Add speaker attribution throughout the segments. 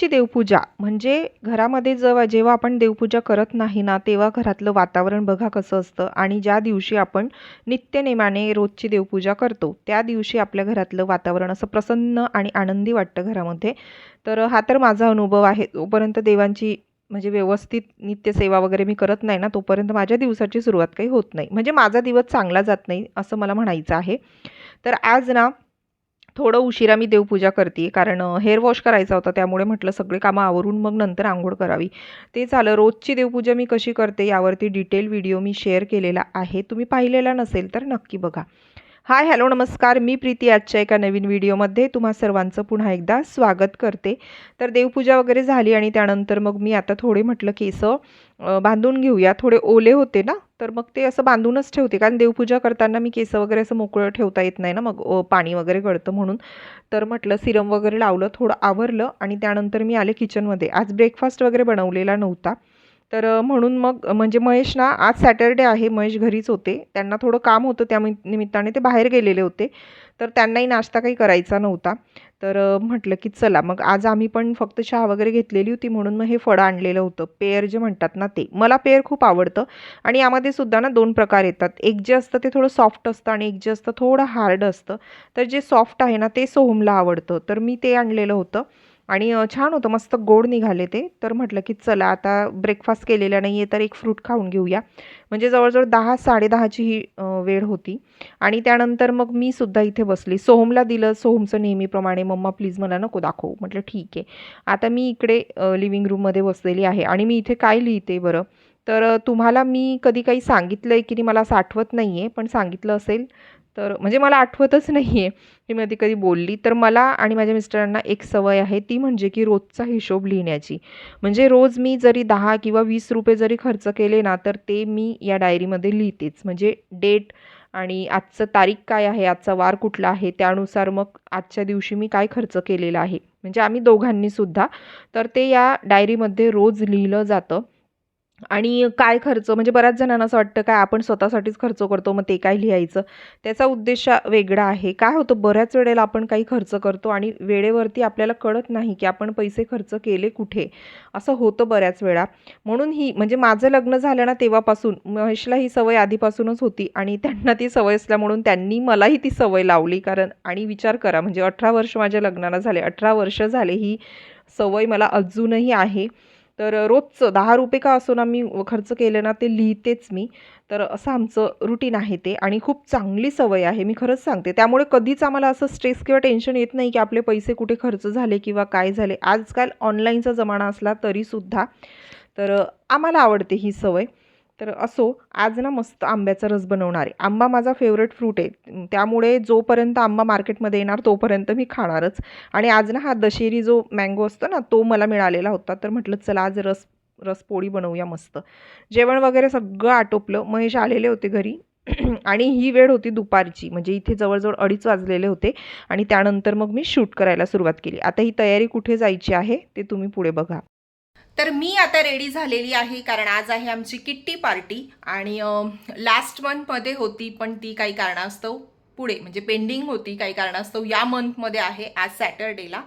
Speaker 1: रोजची देवपूजा. म्हणजे घरामध्ये जेव्हा जेव्हा आपण देवपूजा करत नाही ना तेव्हा घरातलं वातावरण बघा कसं असतं. आणि ज्या दिवशी आपण नित्यनेमाने रोजची देवपूजा करतो त्या दिवशी आपल्या घरातलं वातावरण असं प्रसन्न आणि आनंदी वाटतं घरामध्ये. तर हा तर माझा अनुभव आहे. जोपर्यंत देवांची म्हणजे व्यवस्थित नित्यसेवा वगैरे मी करत नाही ना तोपर्यंत माझ्या दिवसाची सुरुवात काही होत नाही. म्हणजे माझा दिवस चांगला जात नाही असं मला म्हणायचं आहे. तर आज ना थोडं उशिरा मी देवपूजा करते कारण हेअर वॉश करायचा होता त्यामुळे म्हटलं सगळे कामं आवरून मग नंतर आंघोळ करावी. ते झालं. रोजची देवपूजा मी कशी करते यावरती डिटेल व्हिडिओ मी शेअर केलेला आहे. तुम्ही पाहिलेला नसेल तर नक्की बघा. हाय हॅलो नमस्कार. मी प्रीती आजच्या एका नवीन व्हिडिओमध्ये तुम्हा सर्वांचं पुन्हा एकदा स्वागत करते. तर देवपूजा वगैरे झाली आणि त्यानंतर मग मी आता थोडे म्हटलं केस बांधून घेऊया. थोडे ओले होते ना तर मग ते असं बांधूनच ठेवते. कारण देवपूजा करताना मी केस वगैरे असं मोकळं ठेवता येत नाही ना मग पाणी वगैरे गळतं म्हणून. तर म्हटलं सिरम वगैरे लावलं थोडं आवरलं आणि त्यानंतर मी आले किचनमध्ये आज ब्रेकफास्ट वगैरे बनवलेला नव्हता. तर म्हणून मग म्हणजे महेश ना आज सॅटर्डे आहे महेश घरीच होते. त्यांना थोडं काम होतं त्या निमित्ताने ते बाहेर गेलेले होते. तर त्यांनाही नाश्ता काही करायचा नव्हता. तर म्हटलं की चला मग आज आम्ही पण फक्त चहा वगैरे घेतलेली होती म्हणून मग हे फळं आणलेलं होतं. पेअर जे म्हणतात ना ते. मला पेअर खूप आवडतं. आणि यामध्ये सुद्धा ना दोन प्रकार येतात. एक जे असतं ते थोडं सॉफ्ट असतं आणि एक जे असतं थोडं हार्ड असतं. तर जे सॉफ्ट आहे ना ते सोहमला आवडतं. तर मी ते आणलेलं होतं. आणि छान होतं. मस्त गोड निघाले ते. तर म्हटलं की चला आता ब्रेकफास्ट केलेला नाही आहे तर एक फ्रूट खाऊन घेऊया. म्हणजे जवळजवळ दहा साडेदहाची ही वेळ होती. आणि त्यानंतर मग मी सुद्धा इथे बसली. सोहमला दिलं. सोहमचं नेहमीप्रमाणे मम्मा प्लीज मला नको दाखवू. म्हटलं ठीक आहे. आता मी इकडे लिव्हिंग रूममध्ये बसलेली आहे. आणि मी इथे काय लिहिते बरं? तर तुम्हाला मी कधी काही सांगितलं आहे की नाही मला असं आठवत नाही आहे पण सांगितलं असेल तर म्हणजे मला आठवतच नाही आहे की मी कधी कधी बोलली तर मला आणि माझ्या मिस्टरांना एक सवय आहे ती म्हणजे की रोजचा हिशोब लिहिण्याची. म्हणजे रोज मी जरी दहा किंवा वीस रुपये जरी खर्च केले ना तर ते मी या डायरीमध्ये लिहितेच. म्हणजे डेट आणि आजचं तारीख काय आहे आजचा वार कुठला आहे त्यानुसार मग आजच्या दिवशी मी काय खर्च केलेला आहे. म्हणजे आम्ही दोघांनीसुद्धा तर ते या डायरीमध्ये रोज लिहिलं जातं. आणि काय खर्च म्हणजे बऱ्याच जणांना असं वाटतं काय आपण स्वतःसाठीच खर्च करतो मग ते काय लिहायचं? त्याचा उद्देश वेगळा आहे. काय होतं बऱ्याच वेळेला आपण काही खर्च करतो आणि वेळेवरती आपल्याला कळत नाही की आपण पैसे खर्च केले कुठे. असं होतं बऱ्याच वेळा. म्हणून ही म्हणजे माझं लग्न झालं ना तेव्हापासून महेशला ही सवय आधीपासूनच होती आणि त्यांना ती सवय असल्या म्हणून त्यांनी मलाही ती सवय लावली. कारण आणि विचार करा म्हणजे अठरा वर्ष माझ्या लग्नाला झाले. अठरा वर्ष झाले ही सवय मला अजूनही आहे. तर रोजचं दहा रुपये का असो ना मी खर्च केलं ना ते लिहितेच मी. तर असं आमचं रुटीन आहे ते आणि खूप चांगली सवय आहे मी खरंच सांगते. त्यामुळे कधीच आम्हाला असं स्ट्रेस किंवा टेन्शन येत नाही की आपले पैसे कुठे खर्च झाले किंवा काय झाले. आजकाल ऑनलाईनचा जमाना असला तरीसुद्धा तर आम्हाला आवडते ही सवय. तर असो आज ना मस्त आंब्याचा रस बनवणार आहे. आंबा माझा फेवरेट फ्रूट आहे. त्यामुळे जोपर्यंत आंबा मार्केटमध्ये येणार तोपर्यंत मी खाणारच. आणि आज ना हा दशेरी जो मँगो असतो ना तो मला मिळालेला होता. तर म्हटलं चला आज रस रसपोळी बनवूया मस्त. जेवण वगैरे सगळं आटोपलं. महेश आलेले होते घरी. आणि ही वेळ होती दुपारची. म्हणजे इथे जवळजवळ अडीच वाजलेले होते. आणि त्यानंतर मग मी शूट करायला सुरुवात केली. आता ही तयारी कुठे जायची आहे ते तुम्ही पुढे बघा.
Speaker 2: तर मी आता रेडी झालेली आहे कारण आज आहे आमची किट्टी पार्टी. आणि लास्ट मंथमध्ये होती पण ती काही कारणास्तव पुढे म्हणजे पेंडिंग होती काही कारणास्तव या मंथमध्ये आहे आज सॅटरडेला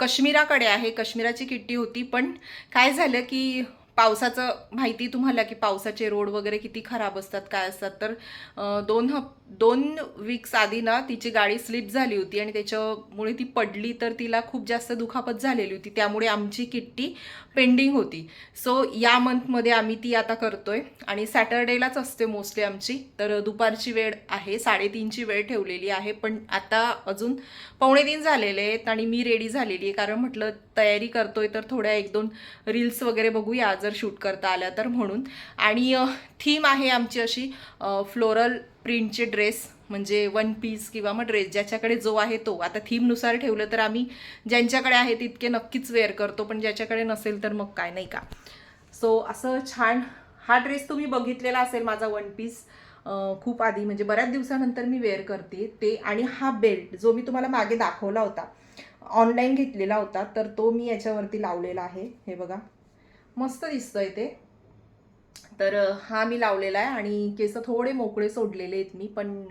Speaker 2: काश्मीराकडे आहे काश्मीराची किट्टी होती पण काय झालं की पावसाचं माहिती तुम्हाला की पावसाचे रोड वगैरे किती खराब असतात काय असतात? तर दोन हप दोन वीक्स आधी ना तिची गाडी स्लिप झाली होती आणि त्याच्यामुळे ती पडली तर तिला खूप जास्त दुखापत झालेली होती. त्यामुळे आमची किट्टी पेंडिंग होती. सो या मंथमध्ये आम्ही ती आता करतोय आणि सॅटर्डेलाच असते मोस्टली आमची. तर दुपारची वेळ आहे साडेतीनची वेळ ठेवलेली आहे. पण आता अजून पावणे तीन झालेले आहेत आणि मी रेडी झालेली आहे. कारण म्हटलं तयारी करतोय तर थोड्या एक दोन रील्स वगैरे बघूया. जर शूट करता आलं तर म्हणून. आणि थीम आहे आमची अशी फ्लोरल प्रिंटचे ड्रेस म्हणजे वन पीस किंवा मग ड्रेस ज्याच्याकडे जो आहे तो. आता थीमनुसार ठेवलं तर आम्ही ज्यांच्याकडे आहे तितके नक्कीच वेअर करतो पण ज्याच्याकडे नसेल तर मग काय नाही का? सो असं छान हा ड्रेस तुम्ही बघितलेला असेल माझा वन पीस खूप आधी म्हणजे बऱ्याच दिवसानंतर मी वेअर करते ते. आणि हा बेल्ट जो मी तुम्हाला मागे दाखवला होता ऑनलाईन घेतलेला होता तर तो मी याच्यावरती लावलेला आहे. हे बघा. मस्त दिसतंय ते. तर हा मी लावलेला आहे आणि केस थोडे मोकळे सोडलेले आहेत मी पण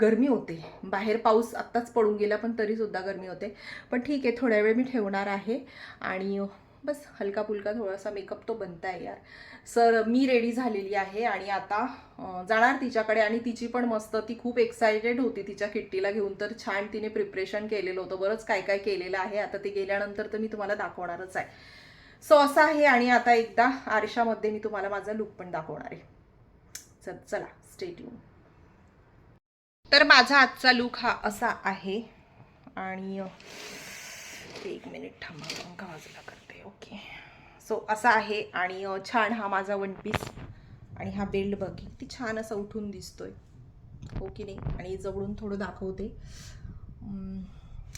Speaker 2: गरमी होते. बाहेर पाऊस आत्ताच पडून गेला पण तरीसुद्धा गरमी होते. पण ठीक आहे थोड्या वेळ मी ठेवणार आहे. आणि बस हलका फुलका थोडासा मेकअप तो बनता आहे यार. सर मी रेडी झालेली आहे आणि आता जाणार तिच्याकडे आणि तिची पण मस्त ती खूप एक्सायटेड होती तिच्या किट्टीला घेऊन. तर छान तिने प्रिपरेशन केलेलं होतं. बरंच काय काय केलेलं आहे. आता ते गेल्यानंतर तर मी तुम्हाला दाखवणारच आहे. सो असं आहे आणि आता एकदा आरशामध्ये मी तुम्हाला माझा लुक पण दाखवणार आहे. चल चला स्टेट्यून तर माझा आजचा लुक हा असा आहे. आणि एक मिनिट थांबा पंखा बाजूला करते ओके सो असा आहे आणि छान हा माझा वन पीस आणि हा बेल्ट बघ किती छान असा उठून दिसतोय. हो की नाही? आणि जवळून थोडं दाखवते.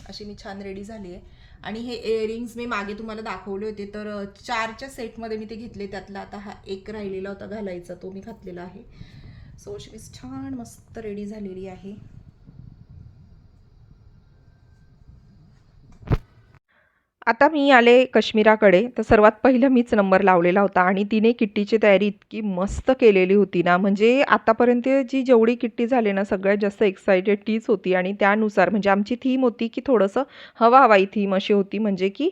Speaker 2: अशी मी छान रेडी झाली आहे. आणि हे इयरिंग्स मी मागे तुम्हाला दाखवले होते तर चारच्या सेटमध्ये मी ते घेतले. त्यातला आता हा एक राहिलेला होता घालायचा तो मी घातलेला आहे. सो अशी मी छान मस्त रेडी झालेली आहे.
Speaker 1: आता मी आले काश्मीराकडे तर सर्वात पहिलं मीच नंबर लावलेला होता आणि तिने किट्टीची तयारी इतकी मस्त केलेली होती ना. म्हणजे आतापर्यंत जी जेवढी किट्टी झाली ना सगळ्यात जास्त एक्सायटेड तीच होती आणि त्यानुसार म्हणजे आमची थीम होती की थोडंसं हवा हवाई थीम अशी होती. म्हणजे की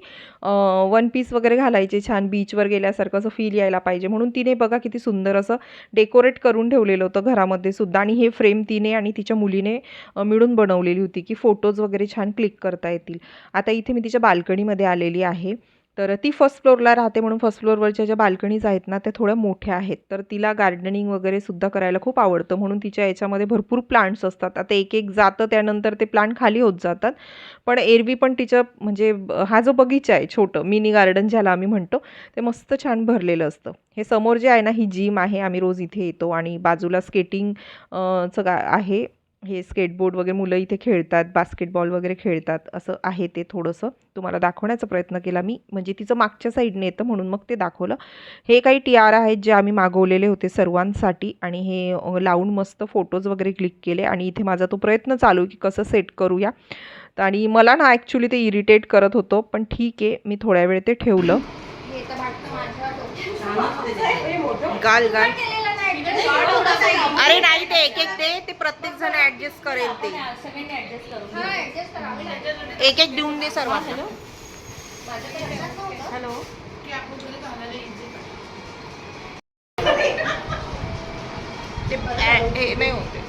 Speaker 1: वन पीस वगैरे घालायचे छान बीचवर गेल्यासारखं असं फील यायला पाहिजे. म्हणून तिने बघा किती सुंदर असं डेकोरेट करून ठेवलेलं होतं घरामध्ये सुद्धा. आणि हे फ्रेम तिने आणि तिच्या मुलीने मिळून बनवलेली होती की फोटोज वगैरे छान क्लिक करता येतील. आता इथे मी तिच्या बाल्कनीमध्ये आलेली आहे. तर ती फर्स्ट फ्लोअरला राहते म्हणून फर्स्ट फ्लोअरवरच्या ज्या बाल्कनीज आहेत ना त्या थोड्या मोठ्या आहेत. तर तिला गार्डनिंग वगैरे सुद्धा करायला खूप आवडतं. म्हणून तिच्या याच्यामध्ये भरपूर प्लांट्स असतात. आता एक एक जातं त्यानंतर ते प्लांट खाली होत जातात. पण एरवी पण तिच्या म्हणजे हा जो बगीचा आहे छोटं मिनी गार्डन ज्याला आम्ही म्हणतो ते मस्त छान भरलेलं असतं. हे समोर जे आहे ना ही जिम आहे. आम्ही रोज इथे येतो आणि बाजूला स्केटिंग चं गा आहे. हे स्केटबोर्ड वगैरे मुलं इथे खेळतात बास्केटबॉल वगैरे खेळतात असं आहे ते थोडंसं. तुम्हाला दाखवण्याचा प्रयत्न केला मी. म्हणजे तिचं मागच्या साईडने येतं म्हणून मग ते दाखवलं. हे काही टिआर आहेत जे आम्ही मागवलेले होते सर्वांसाठी आणि हे लावून मस्त फोटोज वगैरे क्लिक केले आणि इथे माझा तो प्रयत्न चालू आहे की कसं सेट करूया. तर आणि मला ना ॲक्च्युली ते इरिटेट करत होतो पण ठीक आहे मी थोड्या वेळ ते ठेवलं.
Speaker 2: गाल गाल. अरे नाही ते एक एक ते ते प्रत्येक जण ऍडजस्ट करेल ते. एक एक देऊन दे सर्वांना ते ऍ- हे नाही होते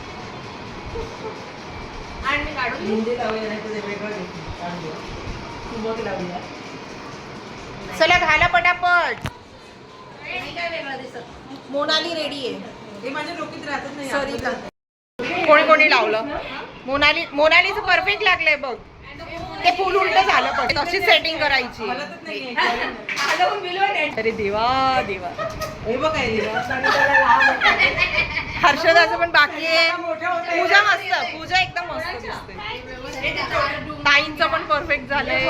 Speaker 2: चला घाला पटापट. मोनाली रेडी आहे. कोणी कोणी लावलं? मोनाली मोनालीचं परफेक्ट लागलंय बघ. ते फुल उलट झालं पण तशी सेटिंग करायची. अरे देवा देवा. हर्षदाचं पण बाकी आहे. पूजा मस्त पूजा एकदम मस्त दिसते. ताईंचं पण परफेक्ट झालंय.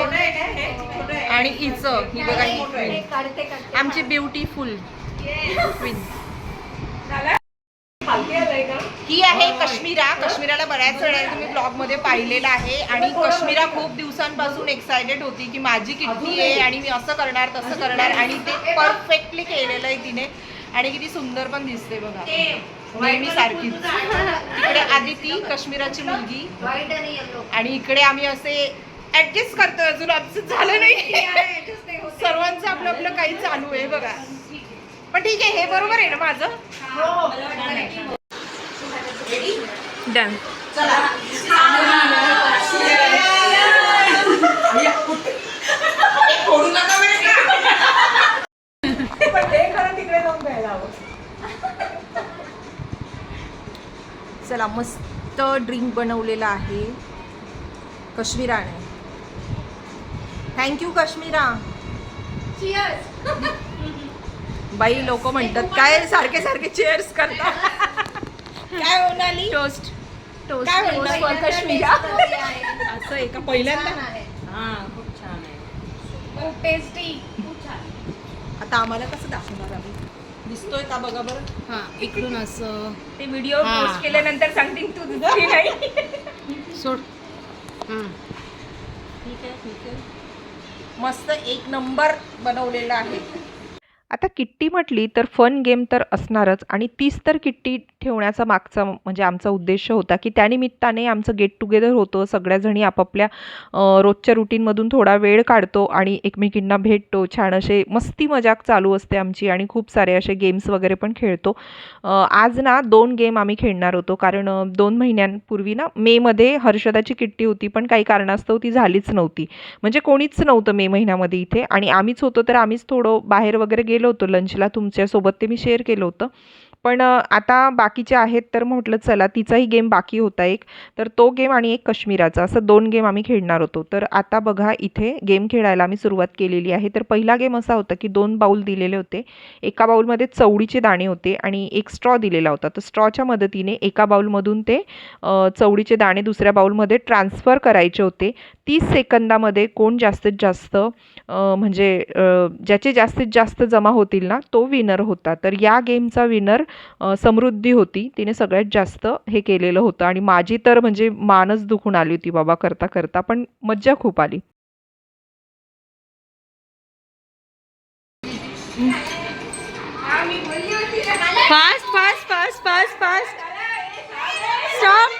Speaker 2: आणि हिचं ही बघा. ही. आमची ब्युटीफुल क्वीन ही आहे काश्मीरा. काश्मीराला बऱ्याच वेळा तुम्ही ब्लॉगमध्ये पाहिलेलं आहे. आणि काश्मीरा खूप दिवसांपासून एक्सायटेड होती की माझी किट्टी आहे आणि मी असं करणार तसं करणार. आणि ते परफेक्टली केलेलं आहे तिने. आणि किती सुंदर पण दिसते बघा. नेहमी सारखी इकडे आदिती काश्मीराची मुलगी. आणि इकडे आम्ही असे ऍडजस्ट करतोय. अजून आमचं झालं नाही. सर्वांचं आपलं आपलं काही चालू आहे बघा. पण ठीक आहे हे बरोबर आहे ना माझं? डन चला. मस्त ड्रिंक बनवलेलं आहे. काश्मीराने. थँक्यू काश्मीरा. बाई लोक म्हणतात काय सारखे सारखे चेअर्स करतात. काय होणाली
Speaker 3: टोस्ट टोस्ट
Speaker 2: काय
Speaker 3: टोस्ट
Speaker 2: म्हणताय?
Speaker 3: फॉर काश्मीरा
Speaker 2: असं आहे का? पहिल्यांदा?
Speaker 3: खूप टेस्टी खूप छान
Speaker 2: आता आम्हाला कसं दाखवणार आम्ही? दिसतोय का बघा बरं?
Speaker 3: हा इकडून असं.
Speaker 1: ते व्हिडिओ
Speaker 3: हा.
Speaker 1: पोस्ट केल्यानंतर सांगतील तू नाही.
Speaker 3: सोड.
Speaker 2: ठीक आहे ठीक आहे. मस्त एक नंबर बनवलेला आहे.
Speaker 1: आता किट्टी म्हटली तर फन गेम तर असणारच आणि तीच तर किट्टी ठेवण्याचा मागचा म्हणजे आमचा उद्देश होता की त्यानिमित्ताने आमचं गेट टुगेदर होतं. सगळ्याजणी आपापल्या रोजच्या रुटीनमधून थोडा वेळ काढतो आणि एकमेकींना भेटतो. छान असे मस्ती मजाक चालू असते आमची आणि खूप सारे असे गेम्स वगैरे पण खेळतो. आज ना दोन गेम आम्ही खेळणार होतो. कारण दोन महिन्यांपूर्वी ना मेमध्ये हर्षदाची किट्टी होती पण काही कारणास्तव ती झालीच नव्हती. म्हणजे कोणीच नव्हतं मे महिन्यामध्ये इथे. आणि आम्हीच होतो तर आम्हीच थोडं बाहेर वगैरे गेलो होतो. लंचला तुमच्यासोबत ते मी शेअर केलं होतं. पण आता बाकीचे आहेत तर म्हटलं चला तिचाही गेम बाकी होता एक. तर तो गेम आणि एक कश्मीराचा असं दोन गेम आम्ही खेळणार होतो. तर आता बघा इथे गेम खेळायला आम्ही सुरुवात केलेली आहे. तर पहिला गेम असा होता की दोन बाऊल दिलेले होते. एका बाऊलमध्ये चवडीचे दाणे होते आणि एक स्ट्रॉ दिलेला होता. तर स्ट्रॉच्या मदतीने एका बाऊलमधून ते चवडीचे दाणे दुसऱ्या बाऊलमध्ये ट्रान्सफर करायचे होते. तीस सेकंदामध्ये कोण जास्तीत जास्त म्हणजे ज्याचे जास्तीत जास्त जमा होतील ना तो विनर होता. तर या गेमचा विनर समृद्धी होती. तिने सगळ्यात जास्त हे केलेलं होतं. आणि माझी तर म्हणजे मानच दुखून आली होती बाबा करता करता पण मज्जा खूप आली.
Speaker 2: Fast fast fast fast fast. Stop.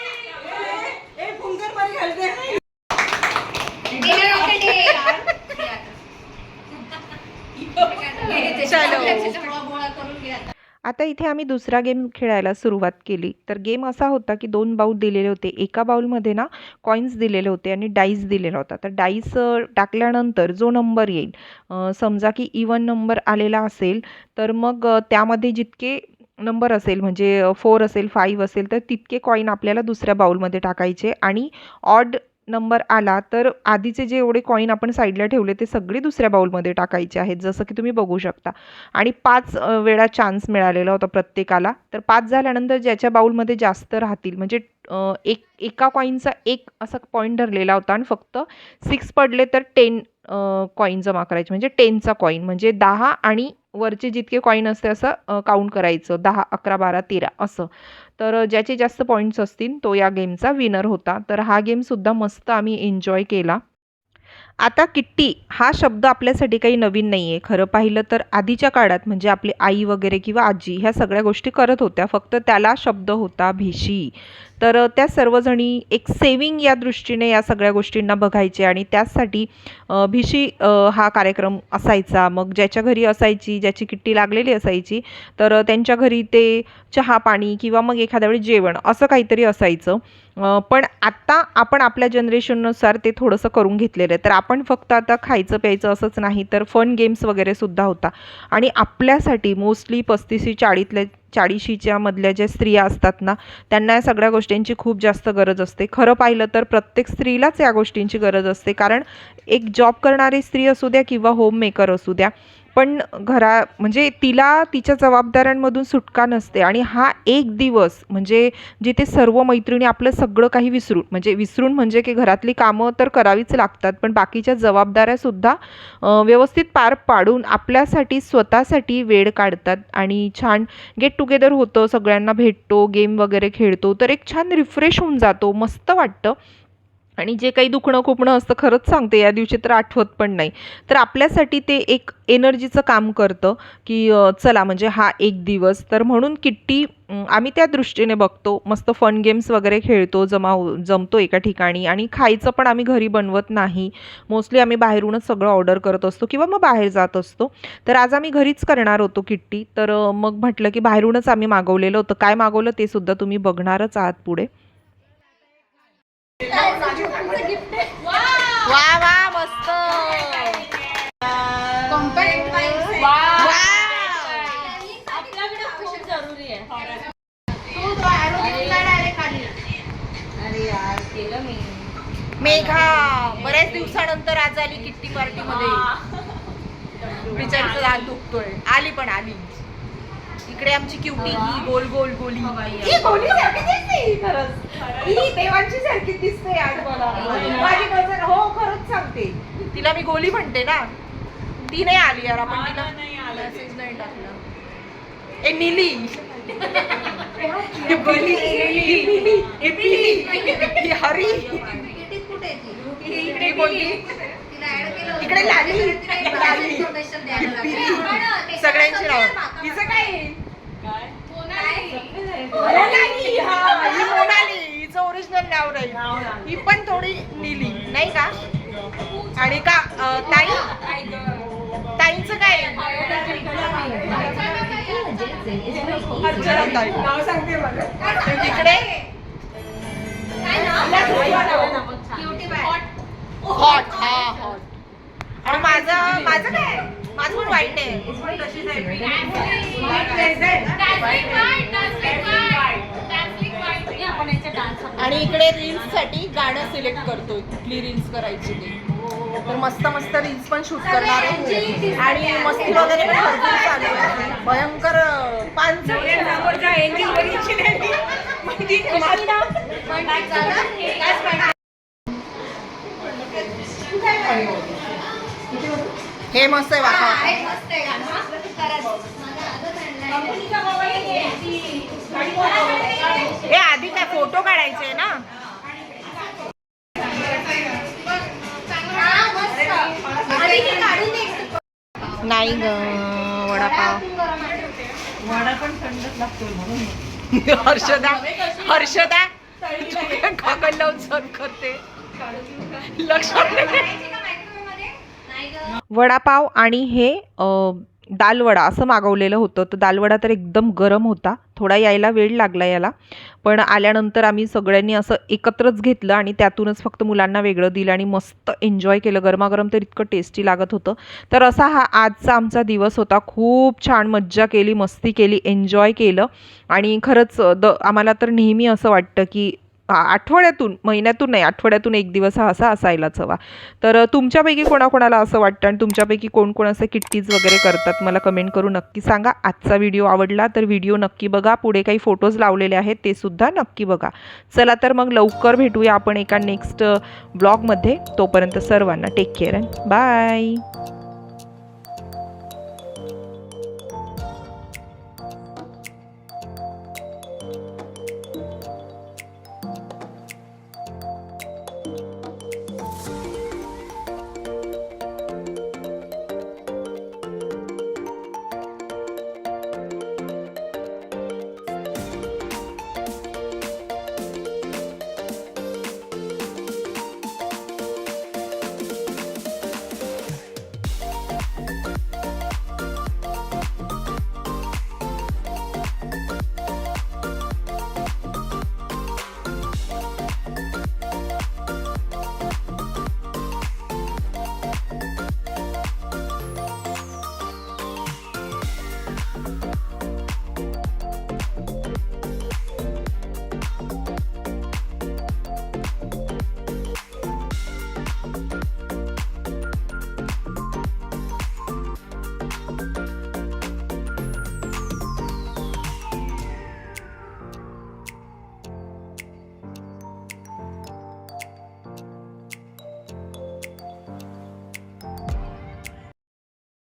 Speaker 1: आता इथे आम्ही दुसरा गेम खेळायला सुरुवात केली. तर गेम असा होता की दोन बाऊल दिलेले होते. एका बाऊलमध्ये ना कॉईन्स दिलेले होते आणि डाईस दिलेला होता. तर डाईस टाकल्यानंतर जो नंबर येईल समजा की इवन नंबर आलेला असेल तर मग त्यामध्ये जितके नंबर असेल म्हणजे फोर असेल फाईव्ह असेल तर तितके कॉईन आपल्याला दुसऱ्या बाऊलमध्ये टाकायचे आणि ऑड नंबर आला तर आधीचे जे एवढे कॉईन आपण साईडला ठेवले ते सगळे दुसऱ्या बाऊलमध्ये टाकायचे आहेत जसं की तुम्ही बघू शकता. आणि पाच वेळा चान्स मिळालेला होता प्रत्येकाला. तर पाच झाल्यानंतर ज्याच्या बाऊलमध्ये जास्त राहतील म्हणजे एक एका कॉईनचा एक असा पॉईंट धरलेला होता आणि फक्त सिक्स पडले तर टेन कॉईन जमा करायचे. म्हणजे टेनचा कॉईन म्हणजे दहा आणि वरचे जितके कॉईन असते असं काउंट करायचं. दहा अकरा बारा तेरा असं. तर ज्याचे जास्त पॉईंट्स असतील तो या गेमचा विनर होता. तर हा गेमसुद्धा मस्त आम्ही एन्जॉय केला. आता किट्टी हा शब्द आपल्यासाठी काही नवीन नाही आहे खरं पाहिलं तर आधीच्या काळात म्हणजे आपली आई वगैरे किंवा आजी ह्या सगळ्या गोष्टी करत होत्या. फक्त त्याला शब्द होता भिशी. तर त्या सर्वजणी एक सेविंग या दृष्टीने या सगळ्या गोष्टींना बघायचे आणि त्याचसाठी भिशी हा कार्यक्रम असायचा. मग ज्याच्या घरी असायची ज्याची किट्टी लागलेली असायची तर त्यांच्या घरी ते चहा पाणी किंवा मग एखाद्या वेळी जेवण असं काहीतरी असायचं. पण आत्ता आपण आपल्या जनरेशननुसार ते थोडंसं करून घेतलेलं आहे. तर आपण फक्त आता खायचं प्यायचं असंच नाही तर फन गेम्स वगैरे सुद्धा होता. आणि आपल्यासाठी मोस्टली पस्तीसी चाळीतल्या चाळीशीच्या मधल्या ज्या स्त्रिया असतात ना त्यांना या सगळ्या गोष्टींची खूप जास्त गरज असते. खरं पाहिलं तर प्रत्येक स्त्रीलाच या गोष्टींची गरज असते. कारण एक जॉब करणारी स्त्री असू द्या किंवा होम मेकर असू द्या पण घरा म्हणजे तिला तिच्या जबाबदाऱ्यांमधून सुटका नसते आणि हा एक दिवस म्हणजे जिथे सर्व मैत्रिणी आपलं सगळं काही विसरून म्हणजे विसरून म्हणजे की घरातली कामं तर करावीच लागतात पण बाकीच्या जबाबदाऱ्यासुद्धा व्यवस्थित पार पाडून आपल्यासाठी स्वतःसाठी वेळ काढतात आणि छान गेट टुगेदर होतं सगळ्यांना भेटतो गेम वगैरे खेळतो तर एक छान रिफ्रेश होऊन जातो मस्त वाटतं. आणि जे काही दुखणं खुपणं असतं खरंच सांगते या दिवशी तर आठवत पण नाही. तर आपल्यासाठी ते एक एनर्जीचं काम करतं की चला म्हणजे हा एक दिवस. तर म्हणून किट्टी आम्ही त्या दृष्टीने बघतो. मस्त फन गेम्स वगैरे खेळतो जमा जमतो एका ठिकाणी. आणि खायचं पण आम्ही घरी बनवत नाही. मोस्टली आम्ही बाहेरूनच सगळं ऑर्डर करत असतो किंवा मग बाहेर जात असतो. तर आज आम्ही घरीच करणार होतो किट्टी. तर मग म्हटलं की बाहेरूनच आम्ही मागवलेलं होतं. काय मागवलं ते सुद्धा तुम्ही बघणारच आहात पुढे.
Speaker 2: वा वा मस्त. मेघा बऱ्याच दिवसानंतर आज आली किट्टी पार्टी मध्ये विचारचं दुखतोय. आली पण आली. इकडे आमची क्युटी ही. गोल गोल गोली. ही गोली सारखी दिसते ही खरंच. ही देवांची सारखी दिसते आज मला. माझी हो खरंच सांगते. तिला मी गोली म्हणते ना ती नाही आली यार आपण तिला मेसेज नाही टाकला. ए निली हरी. इकडे. सगळ्यांची नाव हिचं काय आहे? ही पण थोडी निली नाही का? आणि का ताई? ताईंचं काय. इकडे. हॉट हा हॉट आणि माझं माझं काय? माझं पण वाईट आहे. आणि इकडे रील्ससाठी गाणं सिलेक्ट करतोय कुठली रील्स करायची ते. तर मस्त मस्त रील्स पण शूट करणार आहे. आणि मस्ती वगैरे पण भरपूर चालू आहे. भयंकर पाच हे मस्त आहे वातावरण. हे आधी काय फोटो काढायचे ना? नाही ग वडापाव. हर्षदा हर्षदा काकड लावून सर्व करते? लक्ष
Speaker 1: वडापाव आणि हे दालवडा असं मागवलेलं होतं. तर दालवडा तर एकदम गरम होता. थोडा यायला वेळ लागला याला. पण आल्यानंतर आम्ही सगळ्यांनी असं एकत्रच घेतलं आणि त्यातूनच फक्त मुलांना वेगळं दिलं आणि मस्त एन्जॉय केलं. गरमागरम तर इतकं टेस्टी लागत होतं. तर असा हा आजचा आमचा दिवस होता. खूप छान मज्जा केली मस्ती केली एन्जॉय केलं. आणि खरंच द आम्हाला तर नेहमी असं वाटतं की आठवड्यातून महिन्यातून नाही आठवड्यातून एक दिवस हा असा असायलाच हवा. तर तुमच्यापैकी कोणाकोणाला असं वाटतं आणि तुमच्यापैकी कोण कोण असे किट्टीज वगैरे करतात? मला कमेंट करून नक्की सांगा. आजचा व्हिडिओ आवडला तर व्हिडिओ नक्की बघा. पुढे काही फोटोज लावलेले आहेत ते सुद्धा नक्की बघा. चला तर मग लवकर भेटूया आपण एका नेक्स्ट ब्लॉगमध्ये. तोपर्यंत सर्वांना टेक केअर अँड बाय